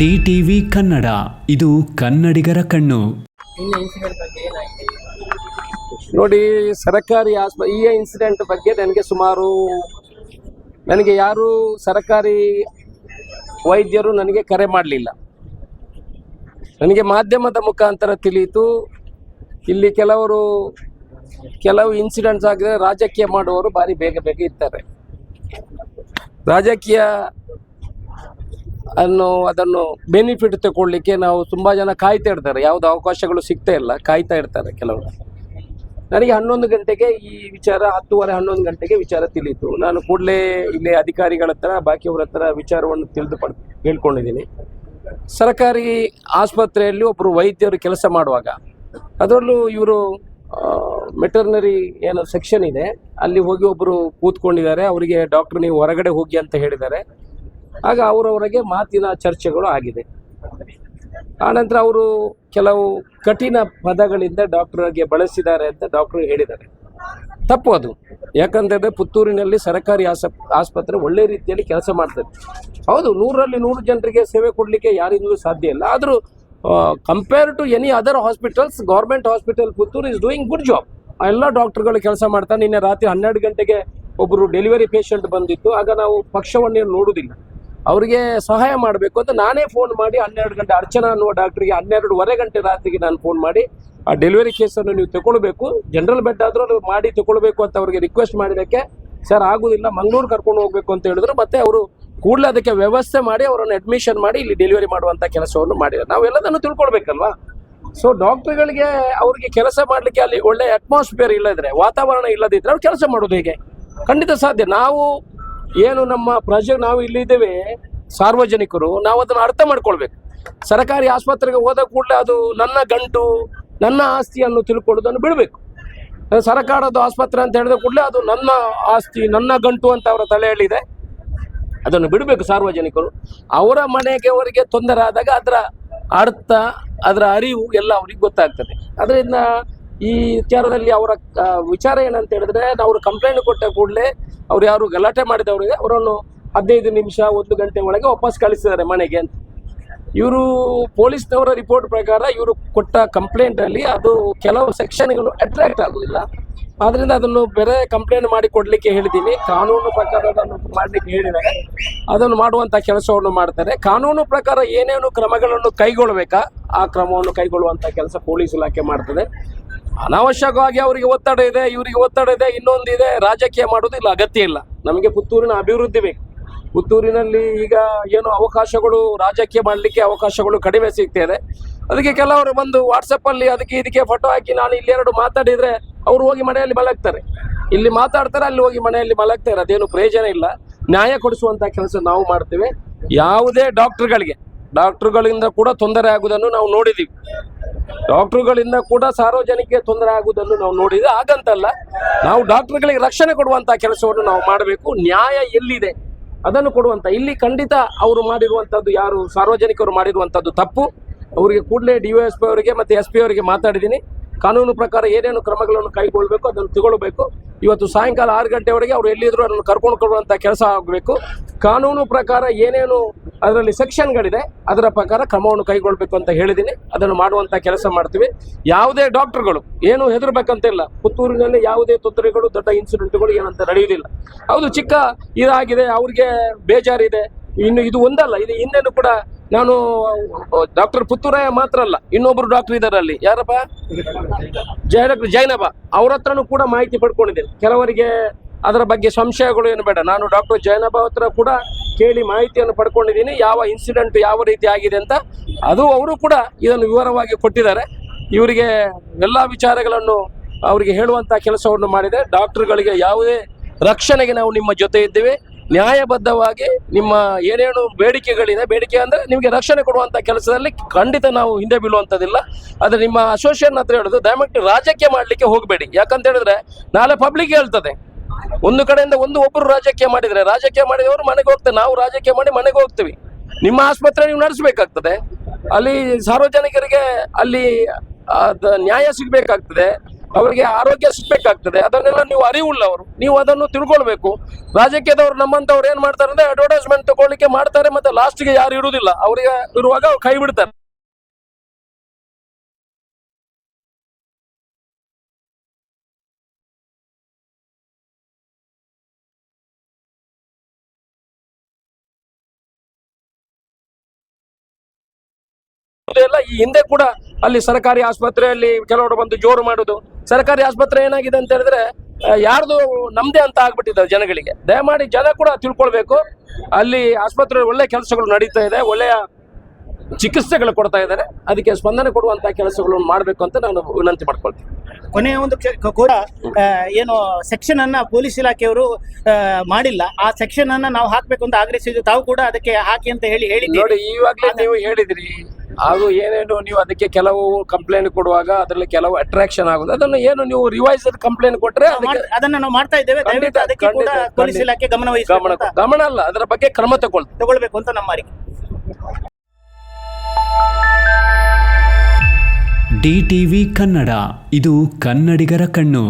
D TV Kannada. ಇದು ಕನ್ನಡಿಗರ ಕಣ್ಣು. ನೋಡಿ, ಸರಕಾರಿ ಆಸ್ಪ, ಈ ಇನ್ಸಿಡೆಂಟ್ ಬಗ್ಗೆ ನನಗೆ ಸುಮಾರು, ನನಗೆ ಯಾರು ಸರ್ಕಾರಿ ವೈದ್ಯರು ನನಗೆ ಕರೆ ಮಾಡಲಿಲ್ಲ. ನನಗೆ ಮಾಧ್ಯಮದ ಮುಖಾಂತರ ತಿಳಿಯಿತು. ಇಲ್ಲಿ ಕೆಲವರು, ಕೆಲವು ಇನ್ಸಿಡೆಂಟ್ಸ್ ಆಗಿದೆ ರಾಜಕೀಯ ಮಾಡುವವರು ಭಾರಿ ಬೇಗ ಬೇಗ ಇರ್ತಾರೆ. ರಾಜಕೀಯ ಅನ್ನು ಅದನ್ನು ಬೆನಿಫಿಟ್ ತಗೊಳ್ಳಿಕ್ಕೆ ನಾವು ತುಂಬ ಜನ ಕಾಯ್ತಾ ಇರ್ತಾರೆ. ಯಾವುದು ಅವಕಾಶಗಳು ಸಿಗ್ತಾ ಇಲ್ಲ, ಕಾಯ್ತಾ ಇರ್ತಾರೆ ಕೆಲವರು. ನನಗೆ ಹನ್ನೊಂದು ಗಂಟೆಗೆ ಈ ವಿಚಾರ, ಹತ್ತುವರೆ, ಹನ್ನೊಂದು ಗಂಟೆಗೆ ವಿಚಾರ ತಿಳಿಯಿತು. ನಾನು ಕೂಡಲೇ ಇಲ್ಲಿ ಅಧಿಕಾರಿಗಳ ಹತ್ರ, ಬಾಕಿಯವರ ಹತ್ರ ವಿಚಾರವನ್ನು ತಿಳಿದು ಪಡ್ ಹೇಳ್ಕೊಂಡಿದ್ದೀನಿ. ಸರ್ಕಾರಿ ಆಸ್ಪತ್ರೆಯಲ್ಲಿ ಒಬ್ಬರು ವೈದ್ಯರು ಕೆಲಸ ಮಾಡುವಾಗ, ಅದರಲ್ಲೂ ಇವರು ಮೆಟರ್ನರಿ ಏನೋ ಸೆಕ್ಷನ್ ಇದೆ. ಅಲ್ಲಿ ಹೋಗಿ ಒಬ್ಬರು ಕೂತ್ಕೊಂಡಿದ್ದಾರೆ. ಅವರಿಗೆ, ಡಾಕ್ಟರ್, ನೀವು ಹೊರಗಡೆ ಹೋಗಿ ಅಂತ ಹೇಳಿದ್ದಾರೆ. ಆಗ ಅವರವರಿಗೆ ಮಾತಿನ ಚರ್ಚೆಗಳು ಆಗಿದೆ. ಆನಂತರ ಅವರು ಕೆಲವು ಕಠಿಣ ಪದಗಳಿಂದ ಡಾಕ್ಟರ್ಗೆ ಬಳಸಿದ್ದಾರೆ ಅಂತ ಡಾಕ್ಟರ್ ಹೇಳಿದ್ದಾರೆ. ತಪ್ಪು ಅದು. ಯಾಕಂತಂದ್ರೆ ಪುತ್ತೂರಿನಲ್ಲಿ ಸರ್ಕಾರಿ ಆಸ, ಆಸ್ಪತ್ರೆ ಒಳ್ಳೆ ರೀತಿಯಲ್ಲಿ ಕೆಲಸ ಮಾಡ್ತದೆ. ಹೌದು, ನೂರಲ್ಲಿ ನೂರು ಜನರಿಗೆ ಸೇವೆ ಕೊಡಲಿಕ್ಕೆ ಯಾರಿಂದಲೂ ಸಾಧ್ಯ ಇಲ್ಲ. ಆದರೂ compare to any other hospitals government hospital Puttur is doing good job ಎಲ್ಲ ಡಾಕ್ಟರ್ಗಳು ಕೆಲಸ ಮಾಡ್ತಾರೆ. ನಿನ್ನೆ ರಾತ್ರಿ ಹನ್ನೆರಡು ಗಂಟೆಗೆ ಒಬ್ಬರು ಡೆಲಿವರಿ ಪೇಷಂಟ್ ಬಂದಿತ್ತು. ಆಗ ನಾವು ಪಕ್ಷವನ್ನು ನೋಡುವುದಿಲ್ಲ ಅವರಿಗೆ ಸಹಾಯ ಮಾಡಬೇಕು ಅಂತ ನಾನೇ ಫೋನ್ ಮಾಡಿ ಹನ್ನೆರಡು ಗಂಟೆ ಅರ್ಚನಾ ಅನ್ನುವ ಡಾಕ್ಟ್ರಿಗೆ ಹನ್ನೆರಡುವರೆ ಗಂಟೆ ರಾತ್ರಿಗೆ ನಾನು ಫೋನ್ ಮಾಡಿ, ಆ ಡೆಲಿವರಿ ಕೇಸನ್ನು ನೀವು ತಗೊಳ್ಬೇಕು ಜನರಲ್ ಬೆಡ್ ಆದರೂ ಮಾಡಿ ತಗೊಳ್ಬೇಕು ಅಂತ ಅವರಿಗೆ ರಿಕ್ವೆಸ್ಟ್ ಮಾಡಿದ್ದಕ್ಕೆ ಸರ್ ಆಗುದಿಲ್ಲ, ಮಂಗಳೂರು ಕರ್ಕೊಂಡು ಹೋಗ್ಬೇಕು ಅಂತ ಹೇಳಿದ್ರು, ಮತ್ತೆ ಅವರು ಕೂಡಲೇ ಅದಕ್ಕೆ ವ್ಯವಸ್ಥೆ ಮಾಡಿ ಅವರನ್ನು ಅಡ್ಮಿಷನ್ ಮಾಡಿ ಇಲ್ಲಿ ಡೆಲಿವರಿ ಮಾಡುವಂತ ಕೆಲಸವನ್ನು ಮಾಡಿದ್ದಾರೆ. ನಾವೆಲ್ಲದನ್ನು ತಿಳ್ಕೊಳ್ಬೇಕಲ್ವಾ? ಸೊ ಡಾಕ್ಟರ್ಗಳಿಗೆ ಅವ್ರಿಗೆ ಕೆಲಸ ಮಾಡಲಿಕ್ಕೆ ಅಲ್ಲಿ ಒಳ್ಳೆ ಅಟ್ಮಾಸ್ಫಿಯರ್ ಇಲ್ಲದ್ರೆ ವಾತಾವರಣ ಇಲ್ಲದಿದ್ರೆ ಅವ್ರು ಕೆಲಸ ಮಾಡೋದು ಹೇಗೆ? ಖಂಡಿತ ಸಾಧ್ಯ. ನಾವು ಏನು ನಮ್ಮ ಪ್ರಾಜೆಕ್ಟ್ ನಾವು ಇಲ್ಲಿದ್ದೇವೆ ಸಾರ್ವಜನಿಕರು, ನಾವು ಅದನ್ನು ಅರ್ಥ ಮಾಡ್ಕೊಳ್ಬೇಕು. ಸರ್ಕಾರಿ ಆಸ್ಪತ್ರೆಗೆ ಹೋದ ಕೂಡಲೇ ಅದು ನನ್ನ ಗಂಟು, ನನ್ನ ಆಸ್ತಿಯನ್ನು ತಿಳ್ಕೊಳ್ಳೋದನ್ನು ಬಿಡಬೇಕು. ಸರ್ಕಾರದ ಆಸ್ಪತ್ರೆ ಅಂತ ಹೇಳಿದ ಕೂಡಲೇ ಅದು ನನ್ನ ಆಸ್ತಿ, ನನ್ನ ಗಂಟು ಅಂತ ಅವರ ತಲೆಯಲ್ಲಿದೆ. ಅದನ್ನು ಬಿಡಬೇಕು ಸಾರ್ವಜನಿಕರು. ಅವರ ಮನೆಗೆ ಅವರಿಗೆ ತೊಂದರೆ ಆದಾಗ ಅದರ ಅರ್ಥ, ಅದರ ಅರಿವು ಎಲ್ಲ ಅವ್ರಿಗೆ ಗೊತ್ತಾಗ್ತದೆ. ಅದರಿಂದ ಈ ವಿಚಾರದಲ್ಲಿ ಅವರ ವಿಚಾರ ಏನಂತ ಹೇಳಿದ್ರೆ, ಅವರು ಕಂಪ್ಲೇಂಟ್ ಕೊಟ್ಟ ಕೂಡಲೇ ಅವ್ರು ಯಾರು ಗಲಾಟೆ ಮಾಡಿದವರಿಗೆ ಅವರನ್ನು ಹದಿನೈದು ನಿಮಿಷ, ಒಂದು ಗಂಟೆ ಒಳಗೆ ವಾಪಸ್ ಕಳಿಸಿದ್ದಾರೆ ಮನೆಗೆ ಅಂತ. ಇವರು ಪೊಲೀಸ್ನವರ ರಿಪೋರ್ಟ್ ಪ್ರಕಾರ ಇವರು ಕೊಟ್ಟ ಕಂಪ್ಲೇಂಟ್ ಅಲ್ಲಿ ಅದು ಕೆಲವು ಸೆಕ್ಷನ್ಗಳು ಅಟ್ರಾಕ್ಟ್ ಆಗೋದಿಲ್ಲ. ಆದ್ದರಿಂದ ಅದನ್ನು ಬೇರೆ ಕಂಪ್ಲೇಂಟ್ ಮಾಡಿ ಕೊಡಲಿಕ್ಕೆ ಹೇಳಿದ್ದೀನಿ ಕಾನೂನು ಪ್ರಕಾರ ಅದನ್ನು ಮಾಡ್ಲಿಕ್ಕೆ ಹೇಳಿದ್ದಾರೆ. ಅದನ್ನು ಮಾಡುವಂತ ಕೆಲಸವನ್ನು ಮಾಡ್ತಾರೆ. ಕಾನೂನು ಪ್ರಕಾರ ಏನೇನು ಕ್ರಮಗಳನ್ನು ಕೈಗೊಳ್ಳಬೇಕಾ ಆ ಕ್ರಮವನ್ನು ಕೈಗೊಳ್ಳುವಂತ ಕೆಲಸ ಪೊಲೀಸ್ ಇಲಾಖೆ ಮಾಡ್ತದೆ. ಅನಾವಶ್ಯಕವಾಗಿ ಅವರಿಗೆ ಒತ್ತಡ ಇದೆ, ಇವರಿಗೆ ಒತ್ತಡ ಇದೆ ಇನ್ನೊಂದಿದೆ ರಾಜಕೀಯ ಮಾಡೋದು ಇಲ್ಲ ಅಗತ್ಯ ಇಲ್ಲ. ನಮಗೆ ಪುತ್ತೂರಿನ ಅಭಿವೃದ್ಧಿ ಬೇಕು. ಪುತ್ತೂರಿನಲ್ಲಿ ಈಗ ಏನು ಅವಕಾಶಗಳು, ರಾಜಕೀಯ ಮಾಡಲಿಕ್ಕೆ ಅವಕಾಶಗಳು ಕಡಿಮೆ ಸಿಗ್ತಾ ಇದೆ. ಅದಕ್ಕೆ ಕೆಲವರು ಬಂದು ವಾಟ್ಸಪ್ಪಲ್ಲಿ ಅದಕ್ಕೆ ಇದಕ್ಕೆ ಫೋಟೋ ಹಾಕಿ ನಾನು ಇಲ್ಲಿ ಎರಡು ಮಾತಾಡಿದ್ರೆ ಅವರು ಹೋಗಿ ಮನೆಯಲ್ಲಿ ಮಲಗ್ತಾರೆ. ಇಲ್ಲಿ ಮಾತಾಡ್ತಾರೆ, ಅಲ್ಲಿ ಹೋಗಿ ಮನೆಯಲ್ಲಿ ಮಲಗ್ತಾರೆ. ಅದೇನು ಪ್ರಯೋಜನ ಇಲ್ಲ. ನ್ಯಾಯ ಕೊಡಿಸುವಂತ ಕೆಲಸ ನಾವು ಮಾಡ್ತೇವೆ. ಯಾವುದೇ ಡಾಕ್ಟರ್ಗಳಿಗೆ ಡಾಕ್ಟರ್ಗಳಿಂದ ಕೂಡ ತೊಂದರೆ ಆಗುವುದನ್ನು ನಾವು ನೋಡಿದ್ದೀವಿ. ಡಾಕ್ಟರ್ಗಳಿಂದ ಕೂಡ ಸಾರ್ವಜನಿಕ ತೊಂದರೆ ಆಗುವುದನ್ನು ನಾವು ನೋಡಿದ್ರೆ ಹಾಗಂತಲ್ಲ, ನಾವು ಡಾಕ್ಟರ್ಗಳಿಗೆ ರಕ್ಷಣೆ ಕೊಡುವಂತಹ ಕೆಲಸವನ್ನು ನಾವು ಮಾಡಬೇಕು, ನ್ಯಾಯ ಎಲ್ಲಿದೆ ಅದನ್ನು ಕೊಡುವಂತ, ಇಲ್ಲಿ ಖಂಡಿತ ಅವರು ಮಾಡಿರುವಂತದ್ದು ಯಾರು, ಸಾರ್ವಜನಿಕರು ಮಾಡಿರುವಂತದ್ದು ತಪ್ಪು. ಅವರಿಗೆ ಕೂಡಲೇ ಡಿ ಎಸ್ ಪಿ ಅವರಿಗೆ ಮತ್ತೆ ಎಸ್ ಪಿ ಅವರಿಗೆ ಮಾತಾಡಿದ್ದೀನಿ. ಕಾನೂನು ಪ್ರಕಾರ ಏನೇನು ಕ್ರಮಗಳನ್ನು ಕೈಗೊಳ್ಳಬೇಕು ಅದನ್ನು ತಗೊಳ್ಬೇಕು. ಇವತ್ತು ಸಾಯಂಕಾಲ ಆರು ಗಂಟೆವರೆಗೆ ಅವರು ಎಲ್ಲಿದ್ರು ಅದನ್ನು ಕರ್ಕೊಂಡು ಕೊಡುವಂತ ಕೆಲಸ ಆಗಬೇಕು. ಕಾನೂನು ಪ್ರಕಾರ ಏನೇನು ಅದರಲ್ಲಿ ಸೆಕ್ಷನ್ಗಳಿದೆ, ಅದರ ಪ್ರಕಾರ ಕ್ರಮವನ್ನು ಕೈಗೊಳ್ಳಬೇಕು ಅಂತ ಹೇಳಿದ್ದೀನಿ. ಅದನ್ನು ಮಾಡುವಂತ ಕೆಲಸ ಮಾಡ್ತೀವಿ. ಯಾವುದೇ ಡಾಕ್ಟರ್ಗಳು, ಏನು ಹೆದರ್ಬೇಕಂತಿಲ್ಲ. ಪುತ್ತೂರಿನಲ್ಲಿ ಯಾವುದೇ ತೊಂದರೆಗಳು, ದೊಡ್ಡ ಇನ್ಸಿಡೆಂಟ್ಗಳು ಏನಂತ ನಡೆಯುವುದಿಲ್ಲ. ಹೌದು, ಚಿಕ್ಕ ಇದಾಗಿದೆ, ಅವ್ರಿಗೆ ಬೇಜಾರಿದೆ. ಇನ್ನು ಇದು ಒಂದಲ್ಲ, ಇದು ಹಿಂದೆನೂ ಕೂಡ ನಾನು, ಡಾಕ್ಟರ್ ಪುತ್ತೂರಾಯ ಮಾತ್ರ ಅಲ್ಲ, ಇನ್ನೊಬ್ರು ಡಾಕ್ಟರ್ ಇದ್ದಾರೆ ಅಲ್ಲಿ ಯಾರಪ್ಪ? ಜಯ ಡಾಕ್ಟರ್ ಜೈನಬ ಅವ್ರ ಹತ್ರನೂ ಕೂಡ ಮಾಹಿತಿ ಪಡ್ಕೊಂಡಿದ್ದೇನೆ. ಕೆಲವರಿಗೆ ಅದರ ಬಗ್ಗೆ ಸಂಶಯಗಳು ಏನು ಬೇಡ. ನಾನು ಡಾಕ್ಟರ್ ಜೈನಬ ಹತ್ರ ಕೂಡ ಕೇಳಿ ಮಾಹಿತಿಯನ್ನು ಪಡ್ಕೊಂಡಿದ್ದೀನಿ. ಯಾವ ಇನ್ಸಿಡೆಂಟ್ ಯಾವ ರೀತಿ ಆಗಿದೆ ಅಂತ. ಅದು ಅವರು ಕೂಡ ಇದನ್ನು ವಿವರವಾಗಿ ಕೊಟ್ಟಿದ್ದಾರೆ. ಇವರಿಗೆ ಎಲ್ಲ ವಿಚಾರಗಳನ್ನು ಅವರಿಗೆ ಹೇಳುವಂತ ಕೆಲಸವನ್ನು ಮಾಡಿದೆ. ಡಾಕ್ಟರ್ಗಳಿಗೆ ಯಾವುದೇ ರಕ್ಷಣೆಗೆ ನಾವು ನಿಮ್ಮ ಜೊತೆ ಇದ್ದೇವೆ. ನ್ಯಾಯಬದ್ಧವಾಗಿ ನಿಮ್ಮ ಏನೇನು ಬೇಡಿಕೆಗಳಿದೆ, ಬೇಡಿಕೆ ಅಂದ್ರೆ ನಿಮಗೆ ರಕ್ಷಣೆ ಕೊಡುವಂತ ಕೆಲಸದಲ್ಲಿ ಖಂಡಿತ ನಾವು ಹಿಂದೆ ಬೀಳುವಂಥದ್ದಿಲ್ಲ. ಆದ್ರೆ ನಿಮ್ಮ ಅಸೋಸಿಯೇಷನ್ ಹತ್ರ ಹೇಳುದು ದಯವಿಟ್ಟು ರಾಜಕೀಯ ಮಾಡಲಿಕ್ಕೆ ಹೋಗಬೇಡಿ. ಯಾಕಂತ ಹೇಳಿದ್ರೆ ನಾಳೆ ಪಬ್ಲಿಕ್ ಹೇಳ್ತದೆ. ಒಂದು ಕಡೆಯಿಂದ ಒಂದು ಒಬ್ಬರು ರಾಜಕೀಯ ಮಾಡಿದ್ರೆ ರಾಜಕೀಯ ಮಾಡಿದವರು ಮನೆಗೆ ಹೋಗ್ತಾರೆ. ನಾವು ರಾಜಕೀಯ ಮಾಡಿ ಮನೆಗೆ ಹೋಗ್ತೀವಿ. ನಿಮ್ಮ ಆಸ್ಪತ್ರೆ ನೀವು ನಡೆಸಬೇಕಾಗ್ತದೆ. ಅಲ್ಲಿ ಸಾರ್ವಜನಿಕರಿಗೆ ಅಲ್ಲಿ ನ್ಯಾಯ ಸಿಗಬೇಕಾಗ್ತದೆ. ಅವರಿಗೆ ಆರೋಗ್ಯ ಸಿಗ್ಬೇಕಾಗ್ತದೆ. ಅದನ್ನೆಲ್ಲ ನೀವು ಅರಿವುಳ್ಳವರು ನೀವು ಅದನ್ನು ತಿಳ್ಕೊಳ್ಬೇಕು. ರಾಜಕೀಯದವ್ರು ನಮ್ಮಂತವ್ರು ಏನ್ ಮಾಡ್ತಾರೆ ಅಂದ್ರೆ ಅಡ್ವರ್ಟೈಸ್ಮೆಂಟ್ ತಗೊಳ್ಳಿಕ್ಕೆ ಮಾಡ್ತಾರೆ ಮತ್ತೆ ಲಾಸ್ಟ್ಗೆ ಯಾರು ಇರುವುದಿಲ್ಲ. ಅವರಿಗೆ ಇರುವಾಗ ಅವ್ರು ಕೈ ಬಿಡ್ತಾರೆ. ಎಲ್ಲ ಈ ಹಿಂದೆ ಕೂಡ ಅಲ್ಲಿ ಸರ್ಕಾರಿ ಆಸ್ಪತ್ರೆಯಲ್ಲಿ ಕೆಲವರು ಬಂದು ಜೋರು ಮಾಡುದು. ಸರ್ಕಾರಿ ಆಸ್ಪತ್ರೆ ಏನಾಗಿದೆ ಅಂತ ಹೇಳಿದ್ರೆ ಯಾರ್ದು ನಮ್ದೇ ಅಂತ ಆಗ್ಬಿಟ್ಟಿದೆ ಜನಗಳಿಗೆ. ದಯಮಾಡಿ ಜನ ಕೂಡ ತಿಳ್ಕೊಳ್ಬೇಕು. ಅಲ್ಲಿ ಆಸ್ಪತ್ರೆ ಒಳ್ಳೆ ಕೆಲಸಗಳು ನಡೀತಾ ಇದೆ ಒಳ್ಳೆಯ ಚಿಕಿತ್ಸೆಗಳು ಕೊಡ್ತಾ ಇದ್ದಾರೆ. ಅದಕ್ಕೆ ಸ್ಪಂದನೆ ಕೊಡುವಂತ ಕೆಲಸಗಳನ್ನು ಮಾಡಬೇಕು ಅಂತ ನಾನು ವಿನಂತಿ ಮಾಡ್ಕೊಳ್ತೀನಿ. ಕೊನೆಯ ಒಂದು ಕೂಡ ಏನು ಸೆಕ್ಷನ್ ಅನ್ನ ಪೊಲೀಸ್ ಇಲಾಖೆಯವರು ಮಾಡಿಲ್ಲ. ಆ ಸೆಕ್ಷನ್ ಅನ್ನ ನಾವು ಹಾಕ್ಬೇಕು ಅಂತ ಆಗ್ರಹಿಸಿದ್ವಿ ತಾವು ಕೂಡ ಅದಕ್ಕೆ ಹಾಕಿ ಅಂತ ಹೇಳಿ ಹೇಳಿ ನೋಡಿ ಇವಾಗಲೇ ನೀವು ಹೇಳಿದ್ರಿ. ಅದು ಏನೇನು ನೀವು ಅದಕ್ಕೆ ಕೆಲವು ಕಂಪ್ಲೇಂಟ್ ಕೊಡುವಾಗ ಅದರಲ್ಲಿ ಕೆಲವು ಅಟ್ರಾಕ್ಷನ್ ಆಗುದು ಅದನ್ನ ಏನು ನೀವು ರಿವೈಸ್ ಕಂಪ್ಲೇಂಟ್ ಮಾಡ್- ಅದನ್ನ ನಾವು ಮಾಡ್ತಾ ಇದ್ದೇವೆ. ಖಂಡಿತ, ದಯವಿಟ್ಟು ಅದಕ್ಕೆ ಕೂಡ ಪೊಲೀಸ್ ಇಲಾಖೆ ಗಮನ ಗಮನ ಗಮನ ಅಲ್ಲ ಅದರ ಬಗ್ಗೆ ಕ್ರಮ ತಗೊಳ್ ತಗೊಳ್ಬೇಕು ಅಂತ ನಮ್ಮ ಅರಿಕೆ ಡಿ ಟಿವಿ ಕನ್ನಡ ಇದು ಕನ್ನಡಿಗರ ಕಣ್ಣು.